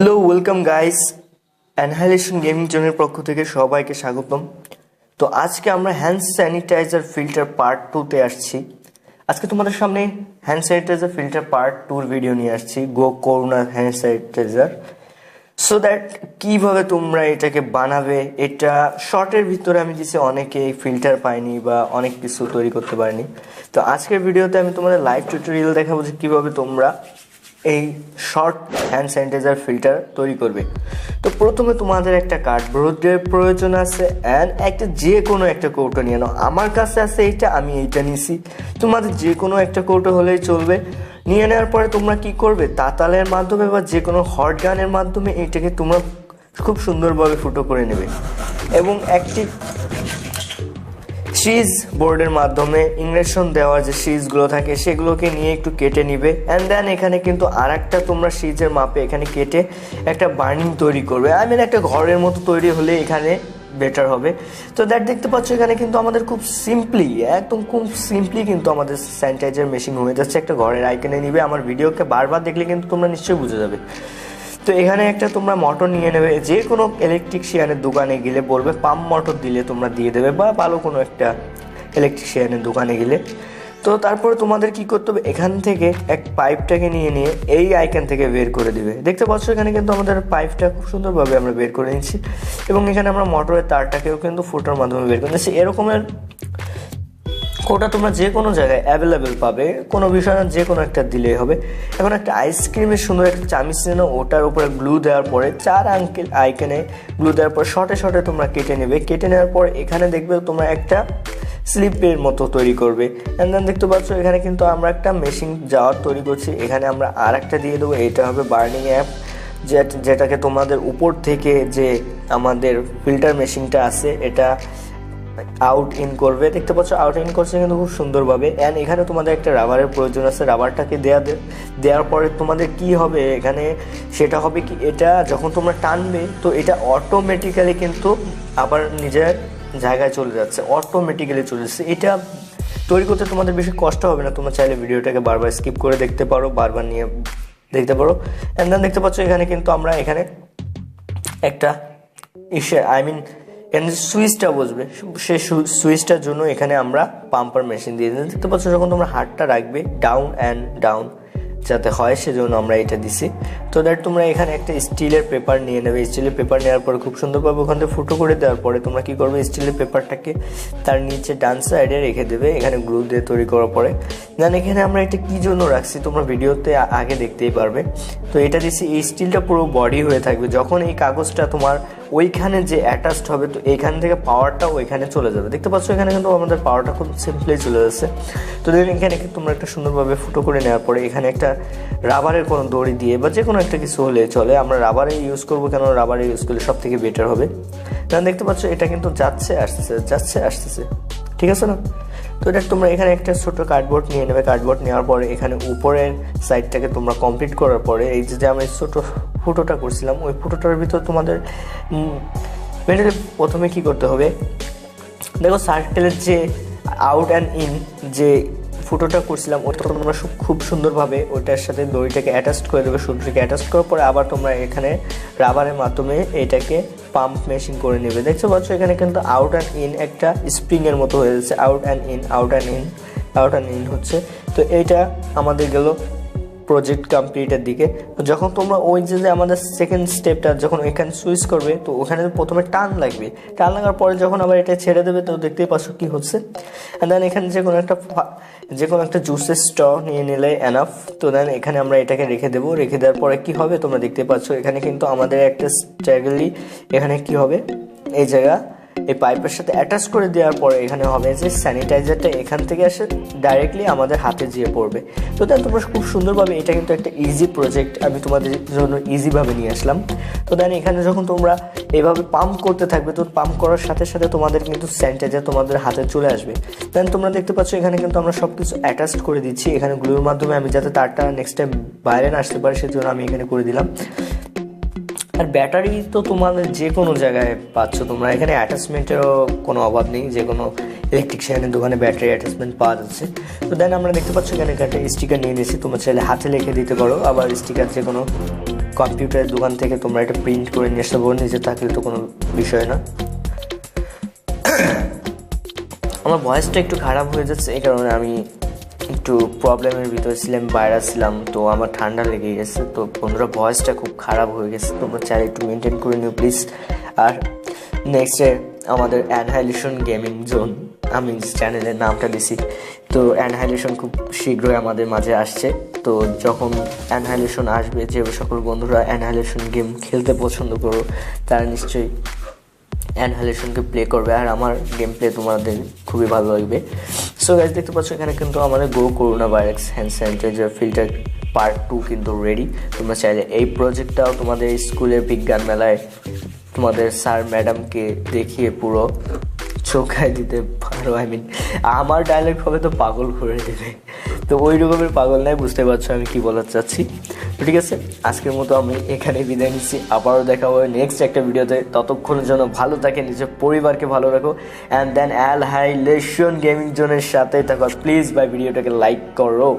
Hello welcome guys annihilation gaming জোনের পক্ষ থেকে সবাইকে স্বাগতম। তো আজকে আমরা হ্যান্ড স্যানিটাইজার ফিল্টার পার্ট টুতে আসছি। আজকে তোমাদের সামনে হ্যান্ড স্যানিটাইজার ফিল্টার পার্ট টুর ভিডিও নিয়ে আসছি go corona hand sanitizer so that কীভাবে তোমরা এটাকে বানাবে, এটা শর্টের ভিতরে আমি দিছি অনেকে ফিল্টার পাইনি বা অনেক কিছু তৈরি করতে পারিনি। তো আজকের ভিডিওতে আমি তোমাদের লাইভ টিউটোরিয়াল দেখাবো যে কীভাবে তোমরা এই শর্ট হ্যান্ড স্যানিটাইজার ফিল্টার তৈরি করবে। তো প্রথমে তোমাদের একটা কার্ডবোর্ডের প্রয়োজন আছে অ্যান্ড একটা যে কোনো একটা কৌটো নিয়ে নাও। আমার কাছে আছে এইটা, আমি এইটা নিছি। তোমাদের যে কোনো একটা কৌটো হলেই চলবে। নিয়ে নেওয়ার পরে তোমরা কি করবে? তাতালের মাধ্যমে বা যে কোনো হট গানের মাধ্যমে এইটাকে তোমরা খুব সুন্দরভাবে ফুটো করে নেবে। এবং একটি সিজ বোর্ডের মাধ্যমে ইংরেশন দেওয়ার যে সিজগুলো থাকে, সেগুলোকে নিয়ে একটু কেটে নিবে। অ্যান্ড দেন এখানে কিন্তু আর একটা তোমরা সিজের মাপে এখানে কেটে একটা বার্নিং তৈরি করবে। আই মিন একটা ঘরের মতো তৈরি হলে এখানে বেটার হবে। তো দ্যাট দেখতে পাচ্ছ এখানে কিন্তু আমাদের খুব সিম্পলি একদম খুব সিম্পলি কিন্তু আমাদের স্যানিটাইজার মেশিন হয়ে যাচ্ছে। একটা ঘরের আইকনে নিবে। আমার ভিডিওকে বারবার দেখলে কিন্তু তোমরা নিশ্চয়ই বুঝে যাবে। তো এখানে একটা তোমরা মোটর নিয়ে নেবে, যে কোনো ইলেকট্রিশিয়ানের দোকানে গেলে বলবে পাম্প মোটর দিলে তোমরা দিয়ে দেবে বা ভালো কোনো একটা ইলেকট্রিশিয়ানের দোকানে গেলে। তো তারপরে তোমাদের কি করতে হবে, এখান থেকে এক পাইপটাকে নিয়ে নিয়ে এই আইকন থেকে বের করে দিবে। দেখতে পাচ্ছ এখানে কিন্তু আমাদের পাইপটা খুব সুন্দরভাবে আমরা বের করে নিচ্ছি এবং এখানে আমরা মোটরের তারটাকেও কিন্তু ফুটোর মাধ্যমে বের করে নিচ্ছি। এরকমের কোটা তোমরা যে কোনো জায়গায় অ্যাভেলেবেল পাবে। কোনো বিষয় না যে কোনো একটা দিলেই হবে। এখন একটা আইসক্রিমের সুন্দর একটা চামিচ নিয়ে নাও, ওটার উপরে গ্লু দেওয়ার পরে চার আঙ্কেল আইকেনে গ্লু দেওয়ার পর শর্টে শর্টে তোমরা কেটে নেবে। কেটে নেওয়ার পর এখানে দেখবে তোমরা একটা স্লিপের মতো তৈরি করবে। অ্যান্ড দেন দেখতে পাচ্ছ এখানে কিন্তু আমরা একটা মেশিন যাওয়ার তৈরি করছি। এখানে আমরা আর একটা দিয়ে দেবো। এটা হবে বার্নিং অ্যাপ যেটাকে তোমাদের উপর থেকে যে আমাদের ফিল্টার মেশিনটা আছে এটা আউট ইন করবে। দেখতে পাচ্ছ আউট ইন করছে কিন্তু খুব সুন্দরভাবে। অ্যান্ড এখানে তোমাদের একটা রাবারের প্রয়োজন আছে। রাবারটাকে দেওয়া দেওয়ার পরে তোমাদের কি হবে? এখানে সেটা হবে কি, এটা যখন তোমরা টানবে, তো এটা অটোমেটিক্যালি কিন্তু আবার নিজের জায়গায় চলে যাচ্ছে। অটোমেটিক্যালি চলে যাচ্ছে। এটা তৈরি করতে তোমাদের বেশি কষ্ট হবে না। তোমরা চাইলে ভিডিওটাকে বারবার স্কিপ করে দেখতে পারো, বারবার নিয়ে দেখতে পারো। অ্যান্ড দেন দেখতে পাচ্ছ, এখানে কিন্তু আমরা এখানে একটা ইসে আই মিন এখানে যে সুইচটা বসবে সেই সুইচটার জন্য এখানে আমরা পাম্পার মেশিন দিয়ে দেখতে পাচ্ছ যখন তোমরা হাতটা রাখবে ডাউন অ্যান্ড ডাউন যাতে হয় সেজন্য আমরা এটা দিছি। তো দ্যাট তোমরা এখানে একটা স্টিলের পেপার নিয়ে নেবে। স্টিলের পেপার নেওয়ার পরে খুব সুন্দরভাবে ওখান থেকে ফুটো করে দেওয়ার পরে তোমরা কি করবে? স্টিলের পেপারটাকে তার নিচে ডান সাইডে রেখে দেবে, এখানে গ্লু দিয়ে তৈরি করার পরে। দেন এখানে আমরা এটা কি জন্য রাখছি? তোমরা ভিডিওতে আগে দেখতেই পারবে। তো এটা দিচ্ছি এই স্টিলটা পুরো বডি হয়ে থাকবে। যখন এই কাগজটা তোমার ওইখানে যে অ্যাটাচড হবে, তো এইখান থেকে পাওয়ারটা ওইখানে চলে যাবে। দেখতে পাচ্ছ, এখানে কিন্তু আমাদের পাওয়ারটা খুব সিম্পলি চলে যাচ্ছে। তো দেখুন এখানে তোমরা একটা সুন্দরভাবে ফুটো করে নেওয়ার পরে এখানে একটা রাবারের কোনো দড়ি দিয়ে বা যে কোনো একটা কিছু হলে চলে। আমরা রাবারে ইউজ করব কেন? রাবারে ইউজ করলে সব থেকে বেটার হবে। কারণ দেখতে পাচ্ছ, এটা কিন্তু যাচ্ছে আসতেছে যাচ্ছে, আসতেছে। ঠিক আছে না? তো এটা তোমরা এখানে একটা ছোট কার্ডবোর্ড নিয়ে নেবে। কার্ডবোর্ড নেওয়ার পরে এখানে উপরের সাইডটাকে তোমরা কমপ্লিট করার পরে, এই যে আমি ছোট ফুটোটা করছিলাম, ওই ফুটোটার ভিতর তোমাদের মেটালি প্রথমে কি করতে হবে, দেখো সার্কেলের যে আউট অ্যান্ড ইন যে ফুটোটা করছিলাম, ওটা তোমরা খুব সুন্দরভাবে ওইটার সাথে দড়িটাকে অ্যাটাচ করে দেবে। সুতোটাকে অ্যাটাচ করার পরে আবার তোমরা এখানে রাবারের মাধ্যমে এটাকে পাম্প মেশিন করে নেবে। দেখছ পাচ্ছ এখানে কিন্তু আউট অ্যান্ড ইন একটা স্প্রিংয়ের মতো হয়ে যাচ্ছে। Out and in out and in out and in হচ্ছে। তো এইটা আমাদের গেল প্রজেক্ট কমপ্লিটের দিকে যখন তোমরা ওই যে আমাদের সেকেন্ড স্টেপটা যখন এখানে সুইচ করবে, তো ওখানে প্রথমে টান লাগবে। টান লাগার পরে যখন আবার এটা ছেড়ে দেবে, তো দেখতেই পাচ্ছ কী হচ্ছে। অ্যান্ড দেন এখানে যে কোনো একটা যে কোনো একটা জুসের স্ট নিয়ে নিলে এনাফ তো দেন এখানে আমরা এটাকে রেখে দেবো। রেখে দেওয়ার পরে কি হবে? তোমরা দেখতে পাচ্ছ, এখানে কিন্তু আমাদের একটা স্ট্যাগলি এখানে কি হবে? এই জায়গা এই পাইপের সাথে অ্যাটাচ করে দেওয়ার পরে এখানে হবে যে স্যানিটাইজারটা এখান থেকে এসে ডাইরেক্টলি আমাদের হাতে যেয়ে পড়বে। তো দেন তোমরা খুব সুন্দরভাবে এটা কিন্তু একটা ইজি প্রজেক্ট আমি তোমাদের জন্য ইজিভাবে নিয়ে আসলাম। তো দেন এখানে যখন তোমরা এভাবে পাম্প করতে থাকবে, তো পাম্প করার সাথে সাথে তোমাদের কিন্তু স্যানিটাইজার তোমাদের হাতে চলে আসবে। দেন তোমরা দেখতে পাচ্ছ এখানে কিন্তু আমরা সব কিছু অ্যাটাচ করে দিচ্ছি। এখানে গ্লুর মাধ্যমে আমি যাতে তারটা নেক্সট টাইম বাইরে না আসতে পারে, সেজন্য আমি এখানে করে দিলাম। আর ব্যাটারি তো তোমাদের যে কোনো জায়গায় পাচ্ছ তোমরা। এখানে অ্যাটাচমেন্টেরও কোনো অভাব নেই যে কোনো ইলেকট্রিশিয়ানের দোকানে ব্যাটারি অ্যাটাচমেন্ট পাওয়া যাচ্ছে। তো দেন আমরা দেখতে পাচ্ছ এখানে একটা স্টিকার নিয়ে নিয়েছি, তোমার চাইলে হাতে লিখে দিতে পারো। আবার স্টিকার যে কোনো কম্পিউটারের দোকান থেকে তোমরা এটা প্রিন্ট করে নিয়ে আসতে পারো, নিজে থাকলে তো কোনো বিষয় না। আমার ভয়েসটা একটু খারাপ হয়ে যাচ্ছে, এই কারণে আমি একটু প্রবলেমের ভিতরে ছিলাম, বাইরে ছিলাম, তো আমার ঠান্ডা লেগে গেছে, তো বন্ধুরা ভয়েসটা খুব খারাপ হয়ে গেছে, তোমরা চাইলে একটু মেনটেন করে নিও প্লিজ আর নেক্সটে আমাদের অ্যানহাইলেশন গেমিং জোন আমি চ্যানেলের নামটা দিছি, তো অ্যানহাইলেশন খুব শীঘ্রই আমাদের মাঝে আসছে, তো যখন অ্যানহাইলেশন আসবে, যে সকল বন্ধুরা অ্যানহাইলেশন গেম খেলতে পছন্দ করো, তারা নিশ্চয়ই অ্যানহালেশনকে প্লে করবে, আর আমার গেম প্লে তোমাদের খুবই ভালো লাগবে। সো গাইজ দেখতে পাচ্ছ এখানে কিন্তু আমাদের go corona virus hand sanitizer filter part two কিন্তু রেডি তোমরা চাইলে এই প্রজেক্টটাও তোমাদের স্কুলের বিজ্ঞান মেলায় তোমাদের স্যার ম্যাডামকে দেখিয়ে পুরো চোখায় দিতে পারো। আই মিন আমার ডায়লগ হবে তো পাগল করে দেবে। তো ওই রকমের পাগল নাই, বুঝতে পারছ আমি কি বলার চাচ্ছি। ঠিক আছে? আজকের মতো আমি এখানে বিদায় নিচ্ছি। আবারও দেখা হবে নেক্সট একটা ভিডিওতে। ততক্ষণের জন্য ভালো থাকে, নিজের পরিবারকে ভালো রাখো। And then annihilation gaming জোনের সাথে থাকো প্লিজ বাই ভিডিওটাকে লাইক করো।